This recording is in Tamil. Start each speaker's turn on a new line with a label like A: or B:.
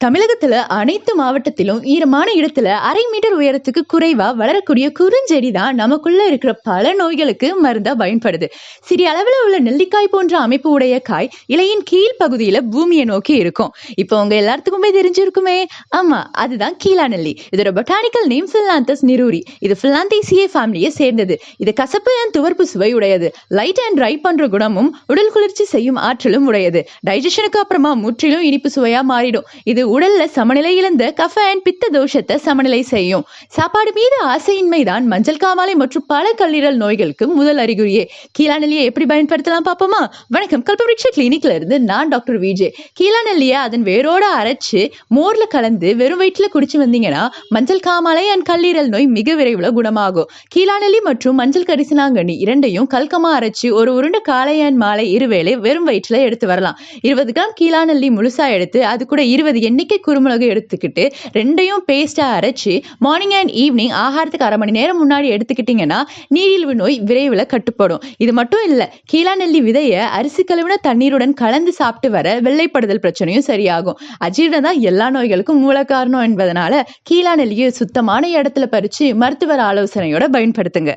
A: தமிழகத்துல அனைத்து மாவட்டத்திலும் ஈரமான இடத்துல அரை மீட்டர் உயரத்துக்கு குறைவா வளரக்கூடிய குறுஞ்செடி தான் நமக்குள்ள இருக்கிற பல நோய்களுக்கு மருந்தா பயன்படுது. சிறிய அளவுல உள்ள நெல்லிக்காய் போன்ற அமைப்பு உடைய காய் இலையின் கீழ் பகுதியில பூமியை நோக்கி இருக்கும். இப்போ உங்க எல்லாத்துக்குமே தெரிஞ்சிருக்குமே. ஆமா அதுதான் கீழா நெல்லி. இதோட பொட்டானிக்கல் நேம் பில்லாந்தஸ் நிரூரி இது பில்லாந்தேசியே ஃபேமிலியை சேர்ந்தது. இது கசப்பு அண்ட் துவர்ப்பு சுவை உடையது. லைட் அண்ட் ட்ரை பண்ற குணமும் உடல் குளிர்ச்சி செய்யும் ஆற்றலும் உடையது. டைஜஷனுக்கு அப்புறமா முற்றிலும் இனிப்பு சுவையா மாறிடும். இது உடல்ல சமநிலை இழந்த கஃப அண்ட் பித்த தோஷத்தை சமநிலை செய்யும். சாப்பாடு மீது ஆசையின்மை தான் மஞ்சள் காமாலை மற்றும் பல கல்லீரல் நோய்களுக்கு முதல் அறிகுறியே. கீழாநெல்லியை எப்படி பயன்படுத்தலாம் பார்ப்போமா வணக்கம். கல்பவృక్ష கிளினிக்ல இருந்து நான் டாக்டர் விஜே கீழாநெல்லியை அதன் வேரோட அரைச்சு மோர்ல கலந்து வெறும் வயிற்றுல குடிச்சு வந்தீங்கன்னா மஞ்சள் காமாலை அண்ட் கல்லீரல் நோய் மிக விரைவில் குணமாகும். கீழாநெல்லி மற்றும் மஞ்சள் கரிசனாங்கண்ணி இரண்டையும் கல்கமா அரைச்சு ஒரு உருண்டை காலை அண்ட் மாலை இருவேளை வெறும் வயிற்றுல எடுத்து வரலாம். இருபது கிராம் கீழாநெல்லி முழுசா எடுத்து அது கூட இருபது எண்ணிக்கை குருமிளகு எடுத்துக்கிட்டு ரெண்டையும் பேஸ்டா அரைச்சு மார்னிங் அண்ட் ஈவினிங் ஆகாரத்துக்கு அரை மணி நேரம் முன்னாடி எடுத்துக்கிட்டிங்கன்னா நீரிழிவு நோய் விரைவில் கட்டுப்படும். இது மட்டும் இல்லை கீழாநெல்லி விதையை அரிசி கழுவின தண்ணீருடன் கலந்து சாப்பிட்டு வர வெள்ளைப்படுதல் பிரச்சனையும் சரியாகும். அஜீரணம் தான் எல்லா நோய்களுக்கும் மூல காரணம் என்பதனால கீழாநெல்லியை சுத்தமான இடத்துல பறிச்சு மருத்துவர் ஆலோசனையோட பயன்படுத்துங்க.